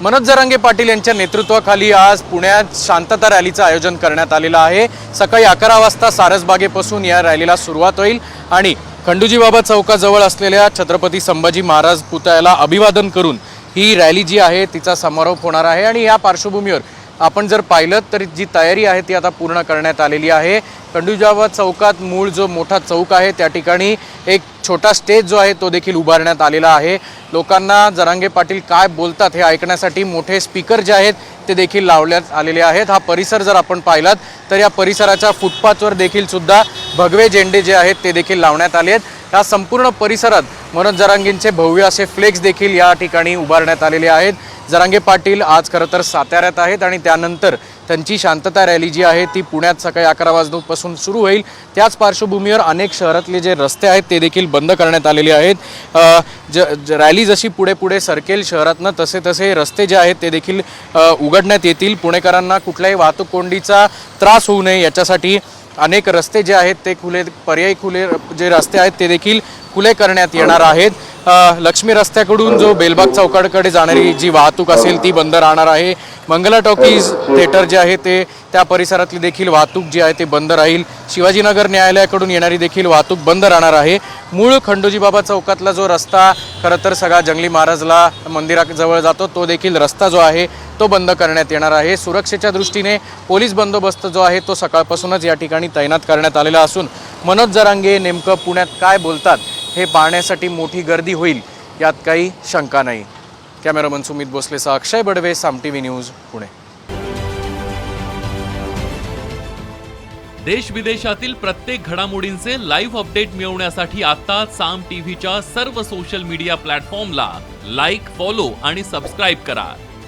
मनोज जरांगे पाटील यांच्या नेतृत्वाखाली आज पुण्यात शांतता रॅलीचं आयोजन करण्यात आलेलं आहे. सकाळी अकरा वाजता सारसबागेपासून या रॅलीला सुरुवात होईल आणि खंडूजी बाबा चौकाजवळ असलेल्या छत्रपती संभाजी महाराज पुतळ्याला अभिवादन करून ही रॅली जी आहे तिचा समारोप होणार आहे. आणि या पार्श्वभूमीवर आपण जर पाहिलं तर जी तयारी आहे ती आता पूर्ण करण्यात आलेली आहे. कंडुजावा चौकात मूळ जो मोठा चौक आहे त्या ठिकाणी एक छोटा स्टेज जो आहे तो देखील उभारण्यात आलेला आहे. लोकांना जरांगे पाटील काय बोलतात हे ऐकण्यासाठी मोठे स्पीकर जे आहेत ते देखील लावण्यात आलेले आहेत. हा परिसर जर आपण पाहिलात तर या परिसराच्या फुटपाथवर देखील सुद्धा भगवे झेंडे जे आहेत ते देखील लावण्यात आले आहेत या संपूर्ण परिसरात मनोज जरांगेंचे भव्य असे फ्लेक्स देखील या ठिकाणी उभारण्यात आलेले आहेत. जरांगे पाटील आज खरं तर साताऱ्यात आहेत आणि त्यानंतर त्यांची शांतता रॅली जी आहे ती पुण्यात सकाळी अकरा वाजल्यापासून सुरू होईल. त्याच पार्श्वभूमीवर अनेक शहरातले जे रस्ते आहेत ते देखील बंद करण्यात आलेले आहेत. ज ज- रॅली जशी पुढे पुढे सरकेल शहरातनं तसे तसे रस्ते जे आहेत ते देखील उघडण्यात येतील. पुणेकरांना कुठल्याही वाहतूक कोंडीचा त्रास होऊ नये याच्यासाठी अनेक रस्ते जे आहेत ते खुले पर्यायी खुले जे रस्ते आहेत ते देखील खुले करण्यात येणार आहेत. लक्ष्मी रस्त्याकडून जो बेलबाग चौकाकडे जाणारी जी वाहतूक असेल ती बंद राहणार आहे. मंगला टॉकीज थिएटर जे आहे ते त्या परिसरातली देखील वाहतूक जी आहे ते बंद राहील. शिवाजीनगर न्यायालयाकडून येणारी देखील वाहतूक बंद राहणार आहे. मूळ खंडोजीबाबा चौकातला जो रस्ता खरं तर सगळा जंगली महाराजला मंदिराजवळ जातो तो देखील रस्ता जो आहे तो बंद करण्यात येणार आहे. सुरक्षेच्या दृष्टीने पोलीस बंदोबस्त जो आहे तो सकाळपासूनच या ठिकाणी तैनात करण्यात आलेला असून मनोज जरांगे नेमकं पुण्यात काय बोलतात हे पाहण्यासाठी मोठी गर्दी होईल यात काही शंका नाही. Cameraman Sumit भोसलेसह Akshay Badve Saam T V news Pune. देश विदेशातील प्रत्येक घडामोडींचे लाईव्ह अपडेट मिळवण्यासाठी आता साम टीव्हीच्या सर्व सोशल मीडिया प्लॅटफॉर्मला लाईक फॉलो आणि सबस्क्राईब करा.